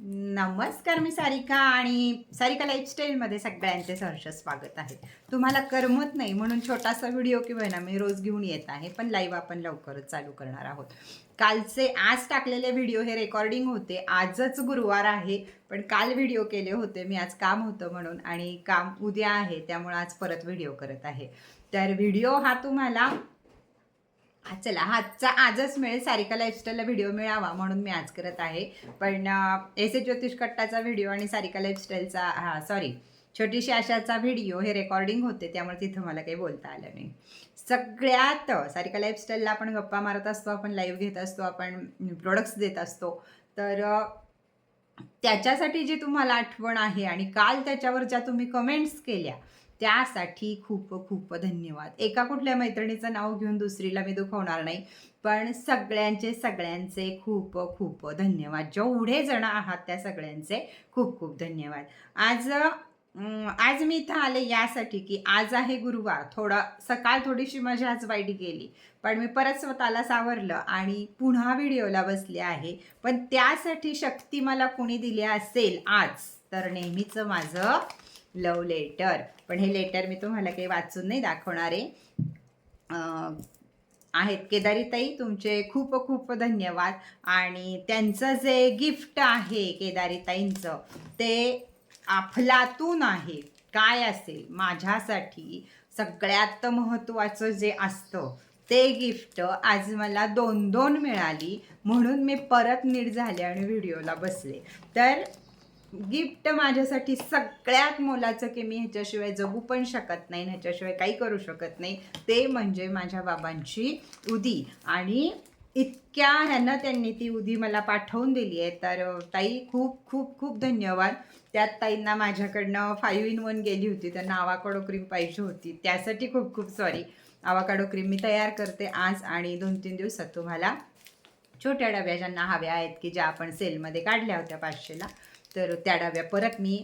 नमस्कार मी सारिका आणि सारिका लाईफस्टाईलमध्ये सगळ्यांचे सहर्ष स्वागत आहे. तुम्हाला करमत नाही म्हणून छोटासा व्हिडिओ किंवा ना मी रोज घेऊन येत आहे पण लाईव्ह आपण लवकरच चालू करणार आहोत. कालचे आज टाकलेले व्हिडिओ हे रेकॉर्डिंग होते. आजच गुरुवार आहे पण काल व्हिडिओ केले होते. मी आज काम होतं म्हणून आणि काम उद्या आहे त्यामुळे आज परत व्हिडिओ करत आहे. तर व्हिडिओ हा तुम्हाला हा चला हा आजचा आजच मिळेल सारिका लाईफस्टाईलला व्हिडिओ मिळावा म्हणून मी आज करत आहे. पण एस एस ज्योतिष कट्टाचा व्हिडिओ आणि सारिका लाईफस्टाईलचा हा सॉरी छोटीशी आशाचा व्हिडिओ हे रेकॉर्डिंग होते त्यामुळे तिथं मला काही बोलता आलं नाही. सगळ्यात सारिका लाईफस्टाईलला आपण गप्पा मारत असतो आपण लाईव्ह घेत असतो आपण प्रोडक्ट्स देत असतो तर त्याच्यासाठी जी तुम्हाला आठवण आहे आणि काल त्याच्यावर ज्या तुम्ही कमेंट्स केल्या त्यासाठी खूप खूप धन्यवाद. एका कुठल्या मैत्रिणीचं नाव घेऊन दुसरीला मी दुखवणार नाही पण सगळ्यांचे सगळ्यांचे खूप खूप धन्यवाद. जेवढे जण आहात त्या सगळ्यांचे खूप खूप धन्यवाद. आज आज मी इथं आले यासाठी की आज आहे गुरुवार. थोडा सकाळ थोडीशी माझी आज वाईट गेली. पण मी परत स्वतःला सावरलं आणि पुन्हा व्हिडिओला बसले आहे. पण त्यासाठी शक्ती मला कोणी दिली असेल आज तर नेहमीचं माझं लव लेटर पण हे लेटर मी तुम्हाला काही वाचून नाही दाखवणार आहे. आहेत केदारीताई तुमचे खूप खूप धन्यवाद. आणि त्यांचं जे गिफ्ट आहे केदारीताईंचं ते अफलातून आहे. काय असेल? माझ्यासाठी सगळ्यात महत्त्वाचं जे असतं ते गिफ्ट आज मला दोन दोन मिळाली म्हणून मी परत नीट झाले आणि व्हिडिओला बसले. तर गिफ्ट माझ्यासाठी सगळ्यात मोलाचं की मी ह्याच्याशिवाय जगू पण शकत नाही ह्याच्याशिवाय काही करू शकत नाही ते म्हणजे माझ्या बाबांची उदी. आणि इतक्या ह्यांना त्यांनी ती उदी मला पाठवून दिली आहे. तर ताई खूप खूप खूप धन्यवाद. त्यात ताईंना माझ्याकडनं फाईव्ह इन वन गेली होती. त्यांना आवाकडो क्रीम पाहिजे होती. त्यासाठी खूप खूप सॉरी आवाकाडो क्रीम मी तयार करते आज आणि दोन तीन दिवसात तुम्हाला छोट्या डब्या ज्यांना हव्या आहेत की ज्या आपण सेलमध्ये काढल्या होत्या पाचशेला. तर त्या डाव्या. परत मी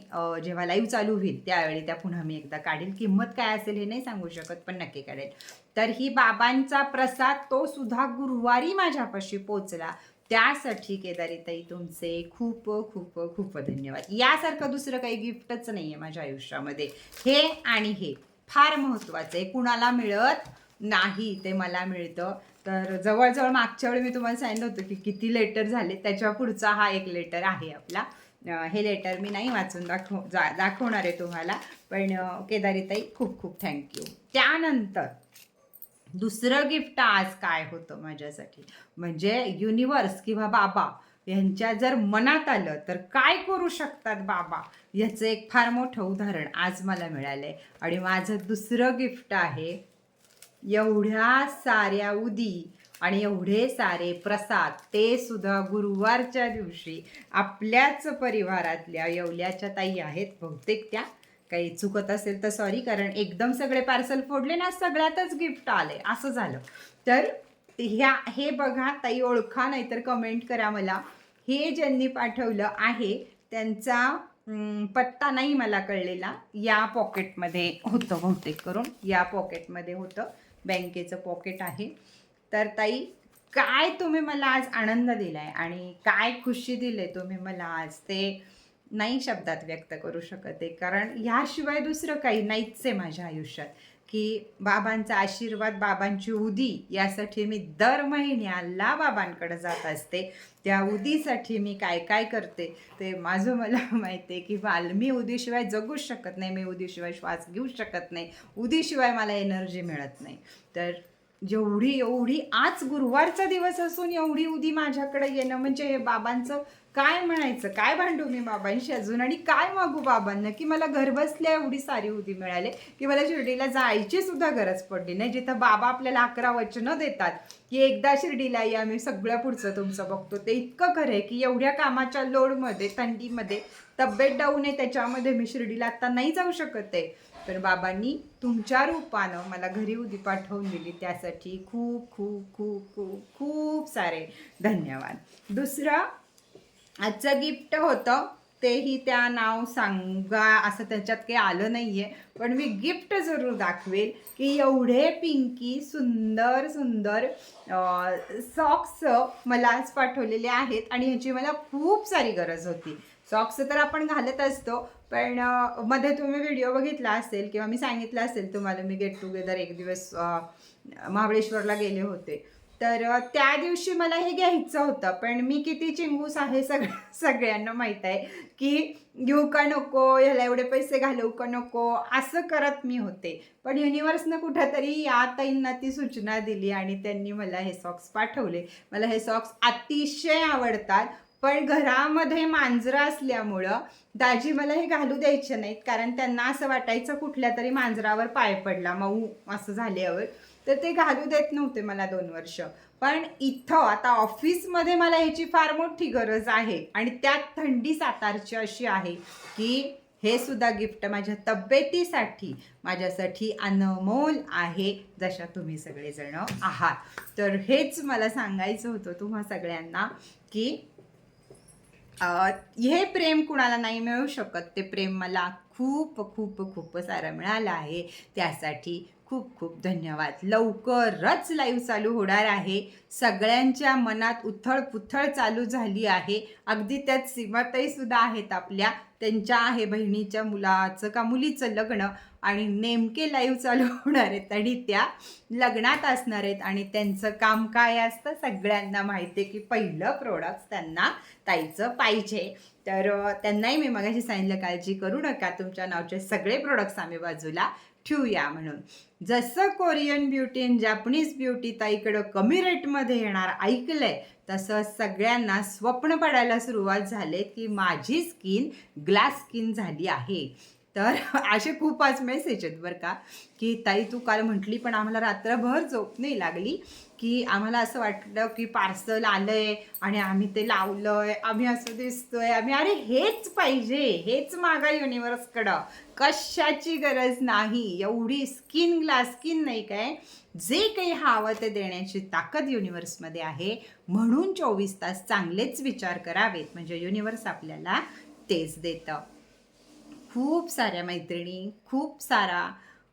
जेव्हा लाईव्ह चालू होईल त्यावेळी त्या पुन्हा मी एकदा काढेल. किंमत काय असेल हे नाही सांगू शकत पण नक्की काढेल तर ही बाबांचा प्रसाद तो सुद्धा गुरुवारी माझ्यापाशी पोचला त्यासाठी केदारीताई तुमचे खूप खूप खूप धन्यवाद. यासारखं दुसरं काही गिफ्टच नाही आहे माझ्या आयुष्यामध्ये. हे आणि हे फार महत्त्वाचं आहे. कुणाला मिळत नाही ते मला मिळतं. तर जवळजवळ मागच्या वेळी मी तुम्हाला सांगितलं होतं की किती लेटर झाले त्याच्या पुढचा हा एक लेटर आहे आपला. हे लेटर मी नाही वाचून दाखव जा दाखवणार आहे तुम्हाला पण केदारीताई खूप खूप थँक्यू त्यानंतर दुसरं गिफ्ट आज काय होतं माझ्यासाठी? म्हणजे युनिवर्स किंवा बाबा यांच्या जर मनात आलं तर काय करू शकतात बाबा? याचं एक फार मोठं उदाहरण आज मला मिळालं आहे आणि माझं दुसरं गिफ्ट आहे एवढ्या साऱ्या उदी आणि एवढे सारे प्रसाद ते सुद्धा गुरुवारच्या दिवशी आपल्याच परिवारातल्या येवल्याच्या ताई आहेत बहुतेक त्या. काही चुकत असेल तर सॉरी कारण एकदम सगळे पार्सल फोडले ना सगळ्यातच गिफ्ट आले. असं झालं. तर ह्या हे बघा ताई ओळखा नाहीतर कमेंट करा मला. हे ज्यांनी पाठवलं आहे त्यांचा पत्ता नाही मला कळलेला. या पॉकेटमध्ये होतं बहुतेक करून. या पॉकेटमध्ये होतं. बँकेचं पॉकेट आहे. तर ताई काय तुम्ही मला आज आनंद दिलाय आणि काय खुशी दिले तुम्ही मला आज? ते नाही शब्दात व्यक्त करू शकत आहे. कारण ह्याशिवाय दुसरं काही नाहीच आहे माझ्या आयुष्यात. की बाबांचा आशीर्वाद बाबांची उदी यासाठी मी दर महिन्याला बाबांकडे जात असते. त्या उदीसाठी मी काय काय करते ते माझं मला माहिती आहे की बाल मी उदीशिवाय जगूच शकत नाही मी उदीशिवाय श्वास घेऊ शकत नाही उदीशिवाय मला एनर्जी मिळत नाही. तर जेवढी एवढी आज गुरुवारचा दिवस असून एवढी उदी माझ्याकडे येणं म्हणजे हे बाबांचं काय म्हणायचं? काय भांडू मी बाबांशी अजून? आणि काय मागू बाबांना? की मला घरबसल्या एवढी सारी उदी मिळाली की मला शिर्डीला जायची सुद्धा गरज पडली नाही. जिथं बाबा आपल्याला अकरा वचनं देतात की एकदा शिर्डीला या आम्ही सगळं पुढचं तुमचं बघतो. ते इतकं खरं आहे की एवढ्या कामाच्या लोडमध्ये थंडीमध्ये तब्येत डाऊन आहे त्याच्यामध्ये मी शिर्डीला आता नाही जाऊ शकत आहे. तर बाबांनी तुमच्या रूपानं मला घरी उदी पाठवून दिली. त्यासाठी खूप खूप खूप खूप खूप सारे धन्यवाद. दुसरं आजचं गिफ्ट होतं. तेही त्या नाव सांगा असं त्याच्यात काही आलं नाही आहे पण मी गिफ्ट जरूर दाखवेल की एवढे पिंकी सुंदर सुंदर सॉक्स मला आज पाठवलेले आहेत आणि ह्याची मला खूप सारी गरज होती. सॉक्स तर आपण घालत असतो पण मध्ये तुम्ही व्हिडिओ बघितला असेल किंवा मी सांगितलं असेल तुम्हाला मी गेट टुगेदर एक दिवस महाबळेश्वरला गेले होते. तर त्या दिवशी मला हे घ्यायचं होतं पण मी किती चिंगूस आहे सग सगळ्यांना माहीत आहे की घेऊ का नको ह्याला एवढे पैसे घालवू का नको? असं करत मी होते. पण युनिव्हर्सनं कुठंतरी या ताईंना ती सूचना दिली आणि त्यांनी मला हे सॉक्स पाठवले. मला हे सॉक्स अतिशय आवडतात. पण घरामध्ये मांजरं असल्यामुळं दाजी मला हे घालू द्यायचे नाहीत कारण त्यांना असं वाटायचं कुठल्या तरी मांजरावर पाय पडला मऊ असं झाल्यावर. तर ते घालू देत नव्हते मला दोन वर्ष. पण इथं आता ऑफिसमध्ये मला ह्याची फार मोठी गरज आहे आणि त्यात थंडी सातारची अशी आहे की हे सुद्धा गिफ्ट माझ्या तब्येतीसाठी माझ्यासाठी अनमोल आहे जशा तुम्ही सगळेजण आहात. तर हेच मला सांगायचं होतं तुम्हा सगळ्यांना की हे प्रेम कुणाला नाही मिळू शकत. ते प्रेम मला खूप खूप खूप सारं मिळालं आहे. त्यासाठी खूप खूप धन्यवाद. लवकरच लाईव्ह चालू होणार आहे. सगळ्यांच्या मनात उथळ पुथळ चालू झाली आहे. अगदी त्यात सीमाताई सुद्धा आहेत आपल्या. त्यांच्या आहे बहिणीच्या मुलाचं का मुलीचं लग्न आणि नेमके लाईव्ह चालू होणार आहेत आणि त्या लग्नात असणार आहेत आणि त्यांचं काम काय असतं सगळ्यांना माहिती आहे की पहिलं प्रोडक्ट त्यांना ताईचं पाहिजे. तर त्यांनाही मी मगाशी सांगितलं काळजी करू नका. तुमच्या नावचे सगळे प्रोडक्ट्स आम्ही बाजूला ठेवूया म्हणून. जसं कोरियन ब्युटी आणि जॅपनीज ब्युटी ताईकडं कमी रेटमध्ये येणार ऐकलंय तसं सगळ्यांना स्वप्न पडायला सुरुवात झाले की माझी स्किन ग्लास स्किन झाली आहे. तर असे खूप आज मेसेज आहेत बरं का की ताई तू काल म्हटली पण आम्हाला रात्रभर झोप नाही लागली की आम्हाला असं वाटलं की पार्सल आलंय आणि आम्ही ते लावलंय आम्ही असं दिसतोय आम्ही अरे हेच पाहिजे हेच मागा युनिव्हर्सकडं कशाची गरज नाही एवढी स्किन ग्लास स्किन नाही काय? जे काही हवं ते देण्याची ताकद युनिव्हर्समध्ये आहे. म्हणून चोवीस तास चांगलेच विचार करावेत. म्हणजे युनिव्हर्स आपल्याला तेच देतं. खूप साऱ्या मैत्रिणी खूप सारा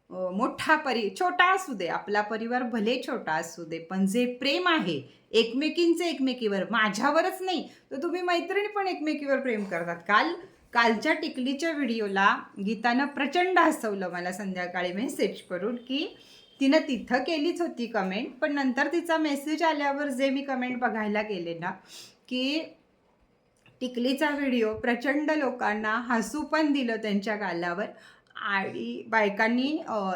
मोठा परि छोटा असू दे आपला परिवार भले छोटा असू दे पण जे प्रेम आहे एकमेकींचे एकमेकीवर माझ्यावरच नाही तर तुम्ही मैत्रिणी पण एकमेकीवर प्रेम करतात. काल कालच्या टिकलीच्या व्हिडिओला गीतानं प्रचंड हसवलं मला संध्याकाळी मेसेज करून की तिनं तिथं केलीच होती कमेंट पण नंतर तिचा मेसेज आल्यावर जे मी कमेंट बघायला गेले ना की टिकलीचा व्हिडिओ प्रचंड लोकांना हसू पण दिलं त्यांच्या गालावर. आणि बायकांनी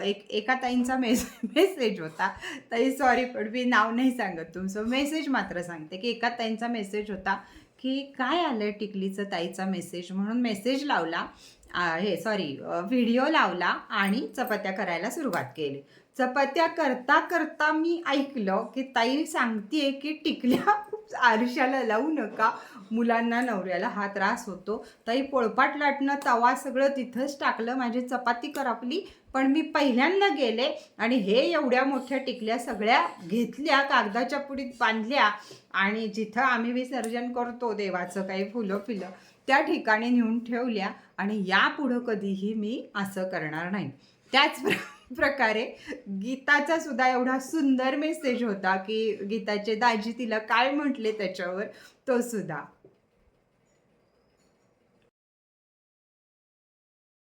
एक एका ताईंचा मेस मेसेज होता. ताई सॉरी पण मी नाव नाही सांगत तुमचं. मेसेज मात्र सांगते की एका ताईंचा मेसेज होता की काय आलं आहे टिकलीचं ताईचा मेसेज? म्हणून मेसेज लावला हे सॉरी व्हिडिओ लावला आणि चपात्या करायला सुरुवात केली. चपात्या करता करता मी ऐकलं की ताई सांगतेय की टिकल्या आरशाला लावू नका. मुलांना नवऱ्याला हा त्रास होतो. ताई पोळपाट लाटणं तवा सगळं तिथंच टाकलं. माझी चपाती कर आपली पण मी पहिल्यांदा गेले आणि हे एवढ्या मोठ्या टिकल्या सगळ्या घेतल्या कागदाच्या पुडीत बांधल्या आणि जिथं आम्ही विसर्जन करतो देवाचं काही फुलं फिलं त्या ठिकाणी नेऊन ठेवल्या आणि यापुढं कधीही मी असं करणार नाही. त्याच प्रकारे गीताचा सुद्धा एवढा सुंदर मेसेज होता की गीताचे दाजी तिला काय म्हटले त्याच्यावर तो सुद्धा.